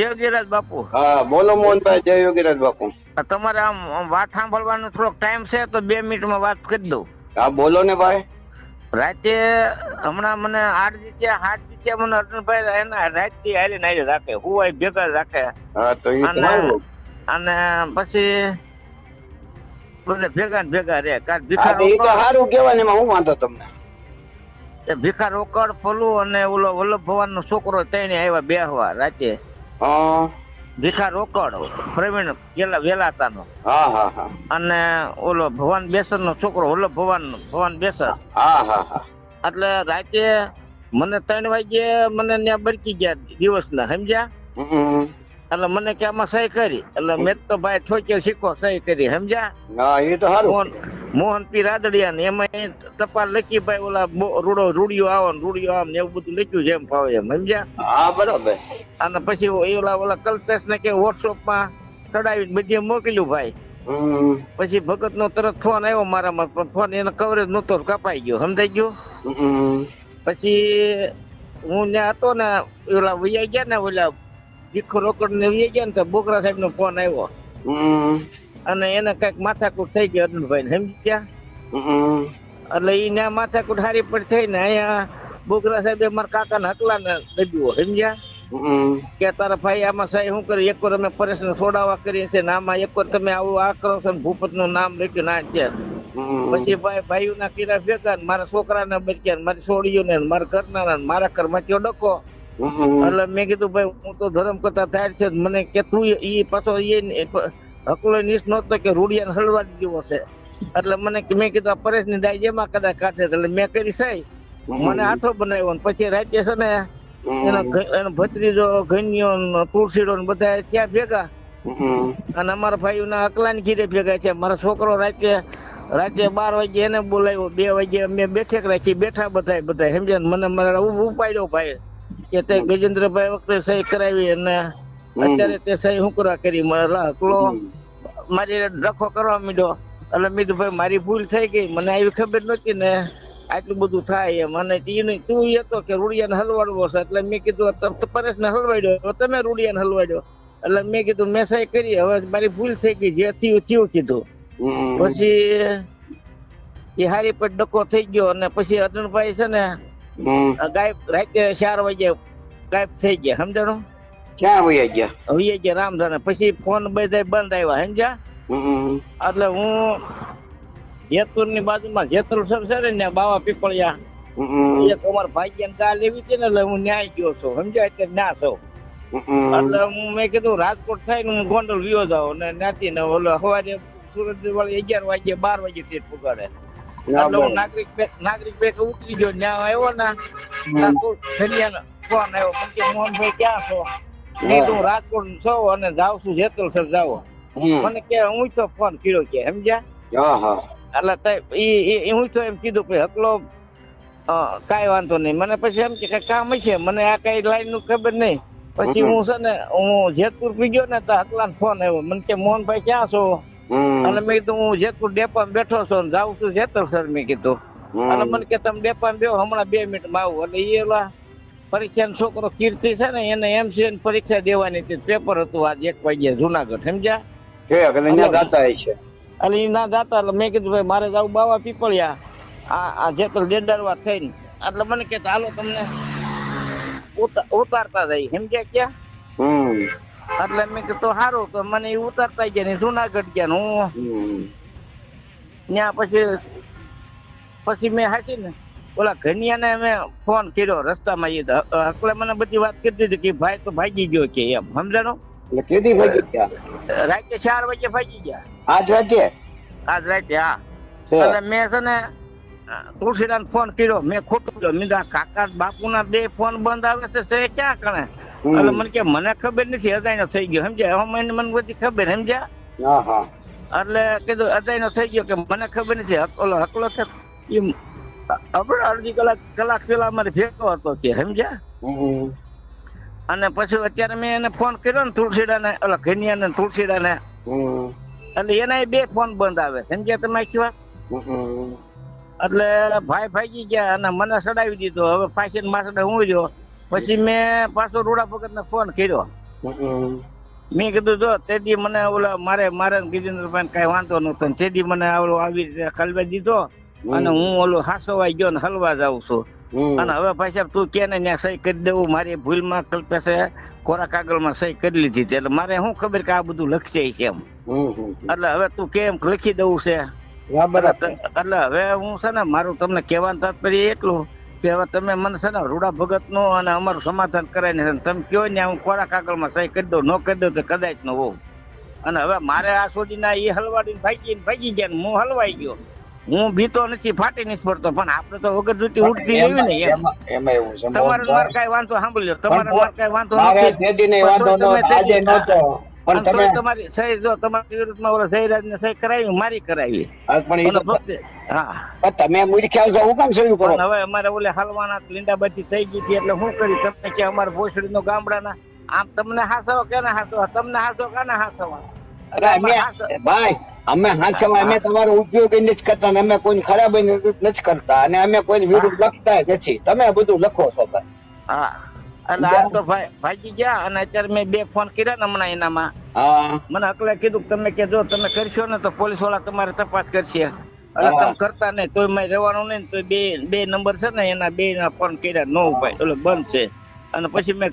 યોગીરાજ બાપુ. હા બોલો મોહનભાઈ જય યોગીરાજ બાપુ. તમારે આમ વાત સાંભળવાનો થોડોક ટાઈમ છે તો બે મિનિટમાં વાત કરી દઉં. હા બોલો ને ભાઈ. રાતે હમણાં મને આઠ દી હાથ આઠ મને અર્જુનભાઈ એના રાતથી હારી નારી રાખે હુવાય ભેગા રાખે. અને પછી બધા ભેગા ને ભેગા રે કારણ ભીખા એ તો સારું કેવાય એમાં હું વાંધો તમને? એ ભીખા રોકડ ફલું અને ઓલો વલ્લભ ભવાન નો છોકરો તેને આવ્યા બેહવા રાતે. ભીખા રોકડ પ્રવીણ પેલા વેલાતાનો. હા હા હા. અને ઓલો ભવાન બેસર નો છોકરો ઓલો ભવાન ભવાન બેસર. હા હા હા. એટલે રાતે મને ત્રણ વાગે મને ત્યાં બરકી ગયા દિવસ ને સમજ્યા એટલે મને કે આમાં સહી કરી. એટલે મેં તો ભાઈ ઠોકેલ શીખો સહી કરી સમજ્યા? એ તો સારું મોહન મોહન પી રાદડિયા ને એમાં ટપાલ લખી ભાઈ ઓલા રૂડો રૂડિયો આવો ને રૂડિયો આમ ને એવું બધું લખ્યું એમ ફાવે એમ સમજ્યા? હા બરાબર. અને પછી એ ઓલા ઓલા કલ્પેશ ને કે વોટ્સઅપમાં ચડાવી બધી મોકલ્યું ભાઈ. પછી ભગત નો તરત ફોન આવ્યો મારામાં પણ ફોન એનો કવરેજ નતો કપાઈ ગયો સમજાઈ ગયો? પછી હું ત્યાં હતો ને ઓલા વૈયા ગયા ને ઓલા ભીખો રોકડ ને વૈયા ગયા ને તો બોકરા સાહેબ નો ફોન આવ્યો. અને એને કંઈક માથાકૂટ થઈ ગઈ અર્જુનભાઈ ને સમજી ગયા? એટલે ઈ ને માથાકૂટ હારી પડી થઈ ને અહીંયા બોકરા સાહેબે મારા કાકા ને હકલા ને દબ્યું સમજ્યા કે તારા ભાઈ આમાં સાહેબ શું કરી એક વાર અમે પરેશ ને છોડાવા કરીએ છીએ આમાં એક વાર તમે આવું આ કરો છો ને ભૂપતનું નામ લખ્યું ના છે. પછી ભાઈ ભાઈઓ ના કીરા ભેગા મારા છોકરા ને બચ્યા મારી છોડીઓ ને મારા ઘરના મારા ઘરમાં ડકો. એટલે મેં કીધું ભાઈ હું તો ધર્મ કરતા થાય છે મને કે તું એ પાછો એ હકલો નિશ નહોતો કે રૂડિયાને હળવાડી દેવો છે. એટલે મને મેં કીધું આ પરેશની દાઈ જેમાં કદાચ કાઢે એટલે મેં કરી સહી મને આથો બનાવ્યો ને પછી રાતે છે ને એનો એનો ભત્રીજો ઘન્યો તુલસીડો ને બધા ત્યાં ભેગા. અને અમારા ભાઈ ના અકલાની ઘીરે ભેગા છે મારો છોકરો રાતે રાતે બાર વાગે એને બોલાવ્યો. બે વાગે અમે બેઠક રાખી બેઠા બધા બધા સમજે મને મને ઉપાડ્યો ભાઈ. કે તે ગજેન્દ્રભાઈ વખતે સહી કરાવી અને અત્યારે તે સહી હું કરવા કરી? મને હકલો મારી ડખો કરવા માંડ્યો. એટલે મેં કીધું ભાઈ મારી ભૂલ થઈ ગઈ. મને આવી ખબર નહોતી ને આટલું બધું થાય. એમ. અને નહીં તું એ તો કે રૂડિયાને હલવાડવો છે. એટલે મેં કીધું પરેશ ને હલવાડ્યો. તમે રૂડિયાને હલવાડ્યો. એટલે મેં કીધું મેં સહી કરી. હવે મારી ભૂલ થઈ ગઈ. જે થયું થયું કીધું. પછી એ હારી પર ડકો થઈ ગયો અને પછી અર્જુનભાઈ છે ને ગાયબ રાતે ચાર વાગે ગાયબ થઈ ગયા. સમજાણું? ક્યાં વયા ગયા? હવે ગયા રામધન. પછી ફોન બધા બંધ આવ્યા સમજ્યા? એટલે હું જેતપુરની બાજુમાં જેતપુર સર છે ને બાવા પીપળિયા. એક અમાર ભાગ્ય ને ગાલ એવી છે ને એટલે હું ન્યાય ગયો છું સમજ્યા? એટલે ના છો. એટલે હું મેં કીધું રાજકોટ થાય ને હું ગોંડલ વિયો જાઉં ને નાતી ને ઓલો સવારે સુરત વાળી અગિયાર વાગે બાર વાગે ટેટ પુગાડે. એટલે હું નાગરિક નાગરિક બેંક ઉતરી ગયો ન્યાય આવ્યો ને ફેરિયાનો ફોન આવ્યો મોહનભાઈ ક્યાં છો? મેં કીધું રાજકોટ છો અને જાઉં છું જેતલસર જાવ મને કે હું તો ફોન કર્યો કે સમજ્યા? એટલે તઈ ઈ ઈ- ઈ હું તો એમ કીધું કે હકલો કાંઈ વાંધો નહીં. મને પછી એમ કે કામ હશે? મને આ કઈ લાઈનનું ખબર નહીં. પછી હું છે ને હું જેતપુર પી ગયો ને તો હકલા ફોન આવ્યો. મને કે મોહનભાઈ ક્યાં છો? અને મેં કીધું હું જેતપુર ડેપામાં બેઠો છો ને જાઉં છું જેતલ સર મેં કીધું. અને. મને કે તમે ડેપા બેહો હમણાં બે મિનિટમાં આવું. એટલે એ ઓલા પરીક્ષાનો છોકરો કીર્તિ છે ને એને એમસીએ પરીક્ષા દેવાની હતી. પેપર હતું આજ એક વાગ્યે જુનાગઢ સમજ્યા? કે અહીંયા દાતા છે. એટલે એ ના જાતા એટલે મેં કીધું ભાઈ મારે જાવ બાવા પીપળિયા. આ આ જેતલ ડેડારવા થઈને. એટલે મને કે હાલો તમને ઉતારતા જાય સમજ્યા ક્યાં? હમ. એટલે મેં કીધું સારું તો મને એ ઉતારતા ગયા ને જુનાગઢ ગયા હું ત્યાં પછી પછી મેં હાચી ને ઓલા ઘનિયાને મેં ફોન કર્યો રસ્તામાં એ. હકલે મને બધી વાત કરી દીધી કે ભાઈ તો ભાગી ગયો કે એમ સમજાણો? એટલે કેદી ભાગી ગયા? રાતે ચાર વાગે ભાગી ગયા. આજ રાતે? આજ રાતે હા. એટલે મેં છે ને તુલસીદાન ફોન કર્યો મેં ખોટું કર્યો મેં કાકા બાપુના બે ફોન બંધ આવે છે સે ક્યાં કણે. એટલે મને કે મને ખબર નથી અજાયનો થઈ ગયો. સમજ્યા? હવે મને મને બધી ખબર સમજ્યા? હા હા. એટલે કીધું અજાયનો થઈ ગયો કે મને ખબર નથી. હકલો હકલો કે આપણે અડધી કલાક કલાક પેલા અમારે ભેગો હતો કે સમજ્યા? અને પછી અત્યારે મેં એને ફોન કર્યો ને તુલસીડાને ઓલા ઘનિયાને તુલસીડાને. હમ. એટલે એના બે ફોન બંધ આવે. સમજ્યા તમે આખી વાત? એટલે ભાઈ ભાગી ગયા અને મને સડાવી દીધો. હવે ફાંસી માસડે હું રહ્યો પછી મેં પાછો રૂડા ભગત ને ફોન કર્યો મેં કીધું જો તેથી મને ઓલા મારે મારે ગિરિન્દ્રભાઈ કઈ વાંધો નતો તે મને આવડો આવી રીતે કલવે દીધો. અને હું ઓલું હાસોવાઈ ગયો ને હલવા જાઉં છું. અને હવે ભાઈ સાહેબ તું કે ને ત્યાં સહી કરી દેવું? મારી ભૂલમાં કલ્પે છે કોરા કાગળમાં સહી કરી લીધી હતી. એટલે મારે શું ખબર કે આ બધું લખશે છે એમ. એટલે હવે તું કેમ લખી દઉં છે? એટલે હવે હું છે ને મારું તમને કહેવાનું તાત્પર્ય એટલું કે હવે તમે મને છે ને રૂડા ભગતનું અને અમારું સમાધાન કરાવીને ને તમે કયો ને હું કોરા કાગળમાં સહી કરી દઉં? ન કરી દઉં તો કદાચ ન હોઉં. અને હવે મારે આ સુધીના એ હલવાડીને ભાગી ભાગી ગયા હું હલવાઈ ગયો. હું બીતો નથી ફાટી નથી પડતો પણ આપણે તો વગર જુતી ઉઠતી લેવી ને એમાં એવું છે તમારે ને મારે કઈ વાંધો સાંભળી લો તમારે ને મારે કઈ વાંધો નથી. પણ વાંધો તમે આજે તેદી- પણ તમે તમારી સહી જો તમારી વિરુદ્ધમાં ઓલા જયરાજ ને સહી કરાવી મારી કરાવી. પણ હા. તમે મૂર્ખ્યા છો હું કામ સહી કરો? હવે અમારે ઓલે હાલવાના લીંડા બચી થઈ ગઈ હતી એટલે શું કરી? તમે કે અમારે ભોસડી નો ગામડાના આમ તમને હાસો કે ના હાસો તમને હાસો કે ના હાસો ભાઈ અમે હાસ્યમાં અમે તમારો ઉપયોગ નથી કરતા અમે કોઈ ખરાબ નથી કરતા અને અમે કોઈ વિરુદ્ધ લખતા નથી. તમે બધું લખો છો ભાઈ. હા. એટલે આ તો ભાઈ ભાગી ગયા અને અત્યારે મેં બે ફોન કર્યા ને હમણાં એનામાં. મને અકલે કીધું કે તમે કે જો તમે કરશો ને તો પોલીસવાળા તમારે તપાસ કરશે. એટલે તમે કરતા નહીં તોય મેં રહેવાનું નહીં તો બે બે નંબર છે ને એના બે ના ફોન કર્યા. નો ઉપાય એટલે બંધ છે. અને પછી મેં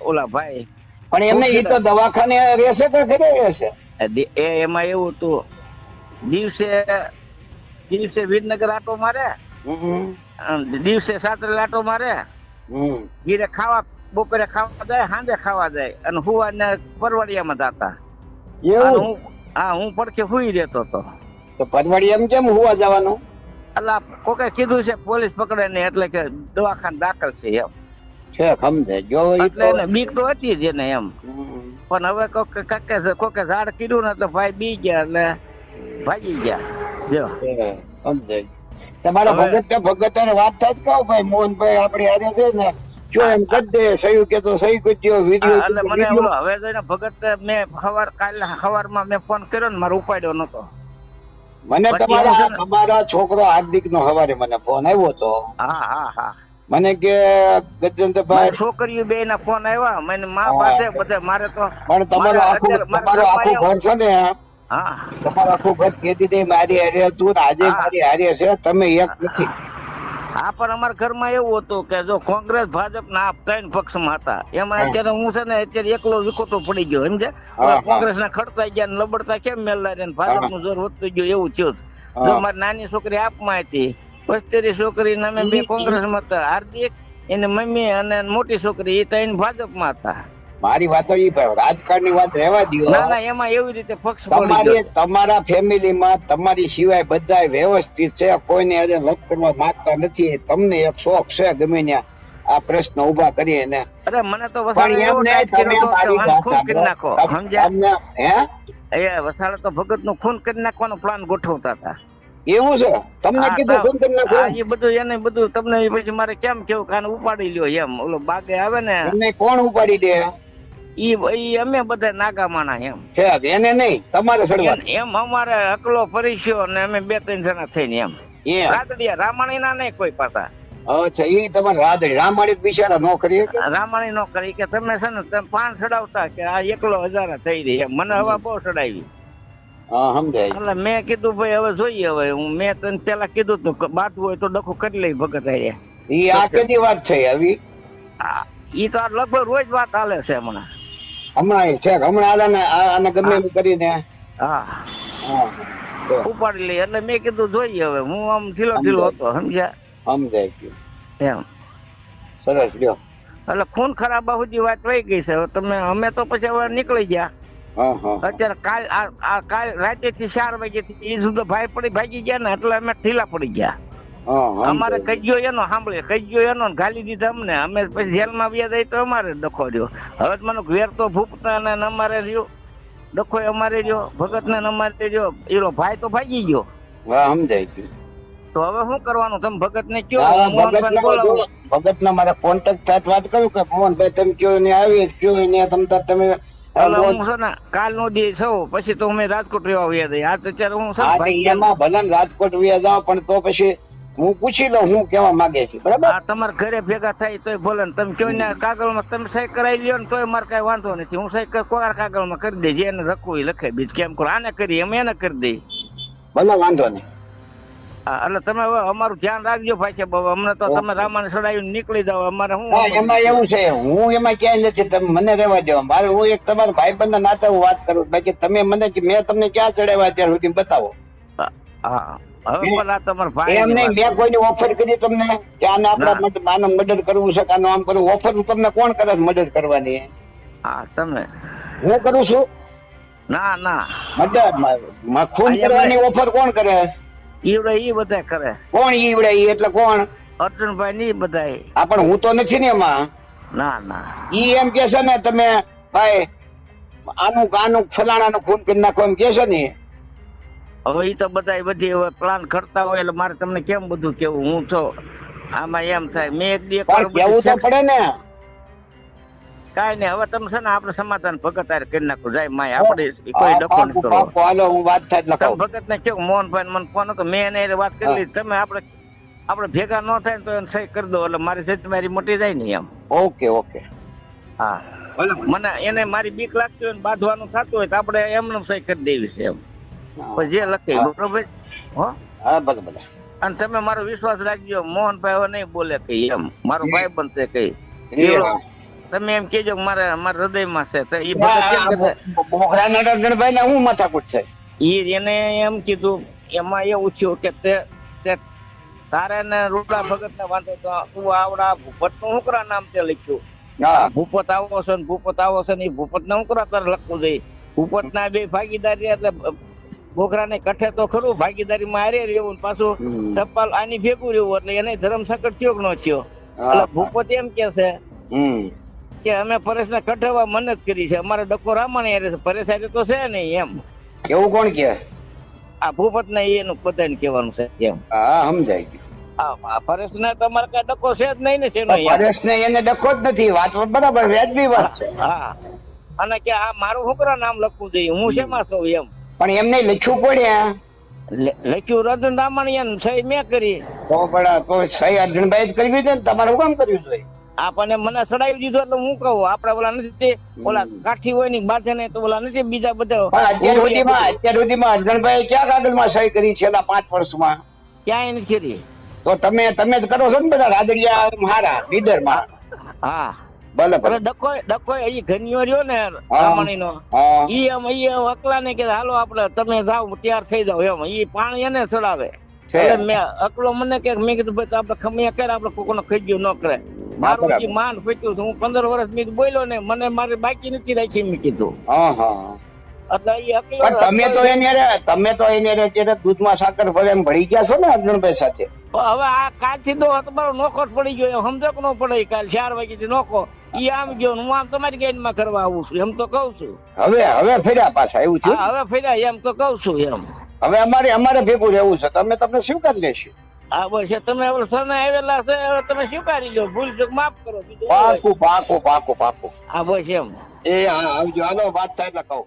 ઓલા ભાઈ પણ એમને એ તો દવાખાને રહેશે કે ઘરે રહેશે? એ એમાં એવું હતું. દિવસે દિવસે વિરનગર આટો મારે. દિવસે સાતરે લાટો મારે. ગીરે ખાવા બપોરે ખાવા જાય સાંજે ખાવા જાય. અને હુવાને પરવડિયામાં જાતા હું હા હું પડખે હુઈ રહેતો હતો. તો પરવાડિયામાં કેમ હુવા જવાનું? એટલે કોકે કીધું છે પોલીસ પકડે નહીં એટલે કે દવાખાને દાખલ છે એમ. છે સમજે જો એટલે બીક તો હતી જ એને એમ. પણ હવે કોક કાકે કોકે ઝાડ કીધું ને તો ભાઈ બી ગયા એટલે ભાગી ગયા. જો. સમજાય. તમારા હવે- ભગત ને વાત થાય કહો ભાઈ મોહનભાઈ આપડે હારે છે ને જો એમ કરી દે સહી કે તો સહી કરજો વિડિયો એટલે મને ઓલો હવે જઈને ભગત મેં સવાર કાલે સવારમાં મેં ફોન કર્યો ને મારો ઉપાડ્યો નતો. મને તમારા તમારા છોકરો હાર્દિક નો સવારે મને ફોન આવ્યો તો. હા હા હા. મને કે ગજેન્દ્રભાઈ છોકરીઓ બે ના ફોન આવ્યા. મને માં પાસે બધે મારે તો પણ તમારું મારે આખું તમારું આખું ઘર છે ને હા. તમારું આખું ઘર કેદી દે મારી હારે તું આજે મારી હારે છે તમે એક નથી. હા પણ અમારા ઘરમાં એવું હતું કે જો કોંગ્રેસ ભાજપ ના આ ત્રણ પક્ષમાં હતા. એમાં અત્યારે હું છે ને અત્યારે એકલો વિખોટો પડી ગયો સમજે. કોંગ્રેસ ના ખડતા ગયા ને લબડતા કેમ રહ્યા ને? ભાજપનું જોર વધતું ગયું એવું થયું. જો મારી નાની છોકરી આપમાં હતી પસ્તેરી છોકરી ને અમે બે કોંગ્રેસમાં હતા. હાર્દિક એની મમ્મી અને મોટી છોકરી એ ત્રણ ભાજપમાં હતા. મારી વાતો એ ભાઈ રાજકારણની વાત રહેવા દો ના ના એમાં એવી રીતે પક્ષ તમારી ગયો. તમારા ફેમિલીમાં તમારી સિવાય બધા વ્યવસ્થિત છે. કોઈને અરે લપ કરવા માંગતા નથી. તમને એક શોખ છે ગમે ત્યાં આ પ્રશ્ન ઊભા કરી એને અરે મને તો પણ વસાડે એવો એમ નહીં ટાઈટ તમે મારી વાત નાખો. સમજ્યા? હે? એ વસાડે તો ભગતનું ખૂન કરી નાખવાનો પ્લાન ગોઠવતા હતા. એવું છે? તમને કીધું ફોન નાખો એ બધું એને બધું તમને પછી મારે કેમ કેવું કાન ઉપાડી લ્યો એમ. ઓલો બાગે આવે ને તમને કોણ ઉપાડી દે? ઈ ઈ અમે બધા નાગામાના એમ. છે એને નહીં તમારે સડવા એમ- અમારે અકલો પરિસ્યો ને અમે બે ત્રણ જણા થઈને એમ. એ રાતડિયા રામાણી ના નહીં કોઈ પાછા અચ્છા એ તમારે રાધડી રામાણી બિચારા નો કરી રામાણી નો કરી કે તમે છે ને તમે પાન ચડાવતા કે આ એકલો હજારા થઈ રહી એમ. મને હવા બહુ ચડાવી. હા સમજાય. એટલે મેં કીધું ભાઈ હવે જોઈએ હવે. હું મેં તને પેલા કીધું તું કે હોય તો ડખો કરી લઈ ભગત. ઈ આ કેની વાત છે આવી? ઈ તો લગભગ રોજ વાત હાલે છે હમણાં. હમણાં છે હમણાં હાલે આને ગમે એમ કરીને? હા. હા ઉપાડી લઈ એટલે મેં કીધું જોઈએ હવે. હું આમ ઢીલો ઢીલો હતો સમજ્યા? સમજાય ગયું. એમ. સરસ લ્યો એટલે ખૂન ખરાબા સુધી વાત વહી ગઈ છે. તમે અમે તો પછી હવે નીકળી ગયા. અત્યારે કાલ આ કાલ રાતે થી ચાર વાગે થી એ સુધી ભાઈ પડી ભાગી ગયા ને એટલે અમે ઢીલા પડી ગયા. અમારે કજ્યો એનો સાંભળે કજ્યો એનો ગાલી દીધા અમને. અમે પછી જેલમાં વ્યા જાય તો અમારે ડખો રહ્યો. હવે મને વેર તો ભૂપતા ને અમારે રહ્યો. ડખો અમારે રહ્યો ભગત ને અમારે રહ્યો. એનો ભાઈ તો ભાગી ગયો. હા સમજાય છે. તો હવે શું કરવાનું? તમે ભગત ને કયો ભગત ને મારા કોન્ટેક્ટ સાથે વાત કરું કે મોહનભાઈ તમે કયો ને આવી કયો ને તમ તમે હું છે ને કાલ નો દી સૌ પછી તો અમે રાજકોટ રહેવા વ્યા જઈએ આ અત્યારે હું છે ને હા, તો ભાઈ ગયા એમાં ભલે રાજકોટ વ્યા જાવ પણ તો પછી હું પૂછી લઉં હું કેવા માંગે છે. બરાબર? તમારા ઘરે ભેગા થાય તોય ભલે તમે કયો ને કાગળમાં તમે સહી કરાવી લ્યો ને તોય મારે કઈ વાંધો નથી. હું સહી કોર કાગળમાં કરી દે જેને રખવું એ લખે બીજ. કેમ કરો આને કરી એમ એને કરી દે ભલે વાંધો નહીં. એટલે તમે હવે અમારું ધ્યાન રાખજો ભાઈ સાહેબ અમને તો તમે રામાને સડાવી નીકળી જાવ અમારે હા શું એમાં એવું છે હું એમાં ક્યાંય નથી તમે મને રહેવા દો. મારે હું એક તમારા ભાઈબંધ નાતે હું વાત કરું બાકી તમે મને મેં તમને ક્યાં ચડાવ્યા અત્યાર સુધી બતાવો. હવે આ તમારા ભાઈ એમ નહીં મેં કોઈને ઓફર કરી તમને કે આને આપણા માટે આનું મદદ કરવું છે કે આનું આમ કરવું? ઓફર તમને કોણ કરે મદદ કરવાની? હા તમે. હું કરું છું? ના ના. મદદ માં- માં ખૂન કરવાની ઓફર કોણ કરે છે? ઈવડે ઈ બધા કરે. કોણ ઈવડે ઈ? એટલે કોણ? અર્જુનભાઈ ની બધા આ પણ હું તો નથી ને એમાં. ના ના. ઈ એમ કે છે ને તમે ભાઈ આનું આનું ફલાણાનું ખૂન કરી નાખો એમ કે છે ને. હવે ઈ તો બધા બધી હવે પ્લાન કરતા હોય એટલે મારે તમને કેમ બધું કેવું? હું તો આમાં એમ થાય. મેં એક દી કેવું તો પડે ને? કાંઈ નહીં હવે તમે છે ને આપણે સમાધાન ભગત આર કરી નાખો. જાય માય આપણે કોઈ ડખો ન કરો હાલો હું વાત થાય એટલે તમે ભગત ને કેવું મોહનભાઈ મને ફોન હતો મેં એને વાત કરી લીધી. તમે આપણે આપણે ભેગા ન થાય તો એને સહી કરી દો એટલે મારી સહી મારી મોટી જાય ને એમ. Okay okay. હા. મને એને મારી બીક લાગતી હોય ને બાંધવાનું થતું હોય તો આપણે એમને સહી કરી દેવી છે એમ. જે લખે બરોબર હો? હા ભલે ભલે. અને તમે મારો વિશ્વાસ રાખજો મોહનભાઈ હવે નહીં બોલે કઈ એમ. મારો ભાઈ બનશે કઈ. એ એવડો તમે એમ કેજો મારે મારા હૃદયમાં છે. તો એ બધા બોખરા ને હું માથાકૂટ છે? એ એને એમ કીધું એમાં એવું થયું કે તે તારે ને રૂડા ભગત ને વાંધો તો તું આવડા ભૂપતનું હુકરા નામ તે લખ્યું. ભૂપત આવો છે ને ભૂપત આવો છે ને એ ભૂપત ને હુકરા તારે લખવું જોઈએ ભૂપત ના બે ભાગીદારી એટલે બોખરા ને કઠે તો ખરું ભાગીદારી માં હારે રહેવું પાછું ટપાલ આની ભેગું રહેવું એટલે એને ધર્મ સંકટ થયો કે ન થયો? એટલે ભૂપત એમ કે છે કે અમે પરેશને ને કઠેવા મહેનત કરી છે. અમારે ડકો રામાણી હારે છે. પરેશ હારે તો છે નહીં એમ. એવું કોણ કે આ ભૂપત ને એનું બધાને કહેવાનું છે એમ. હા સમજાય ગયું. પરેશ ને તમારે કઈ ડકો છે જ નહીં ને શેનો પરેશ ને એને ડકો જ નથી. વાત બરાબર વ્યાજબી વાત. છે હા. અને કે આ મારું છોકરા નામ લખવું જોઈએ. હું શેમાં છું એમ. પણ એમને લખ્યું પડ્યા લખ્યું રતન રામાણીયન સહી મેં કરી. તો પણ સહી અર્જુનભાઈ જ કરવી છે ને. તમારે શું કામ કર્યું જોઈએ? આપણને મને સડાવી દીધું એટલે હું કહું આપડે ઓલા નથી ઓલા કાઠી હોયની બાજે ને તો ઓલા નથી બીજા બધા અત્યાર સુધીમાં અત્યાર સુધીમાં અર્જુનભાઈ ક્યાં કાગળમાં સહી કરી છેલ્લા પાંચ વર્ષમાં? ક્યાંય નથી કરી. તો તમે તમે જ કરો છો ને બધા રાદડિયા મારા લીડરમાં હા. ભલે ભલે. ડકો ડકો એ ઘનિયો રહ્યો ને રામણી નો ઈ એમ ઈ અકલા ને કે હાલો આપડે તમે જાવ તૈયાર થઈ જાવ એમ. ઈ પાણી એને ચડાવે એટલે મેં અકલો મને કે મેં કીધું ભાઈ આપડે ખમિયા કરે આપણે કોકોનો ખજ્યો ન કરે. મારું જે માન ફેટ્યું હું પંદર વર્ષ મેં બોલ્યો ને મને મારી બાકી નથી રાખી મેં કીધું. એટલે ઈ પણ તમે તો એની તમે તો એની અત્યારે દૂધમાં સાકર ભરે એમ ભળી ગયા છો ને અર્જુનભાઈ સાથે? હવે આ કાલથી તો તમારો નોખો પડી ગયો સમજો કે નો પડે કાલ ચાર વાગે નોખો. ઈ આમ ગયો હું આમ તમારી ગાડીમાં કરવા આવું છું એમ તો કઉ છું. હવે હવે ફેર્યા પાછા એવું છે હવે ફર્યા એમ તો કઉ છું એમ. હવે અમારે અમારે ભેગું રહેવું છે તમે તમને સ્વીકાર લેશું હા બસ તમે હવે સરને આવેલા છે હવે તમે સ્વીકારી લો. ભૂલ ચૂક માફ કરો? પાકું પાકું પાકું પાકું હા બસ એમ. એ આવજો. હાલો વાત થાય એટલે કહું.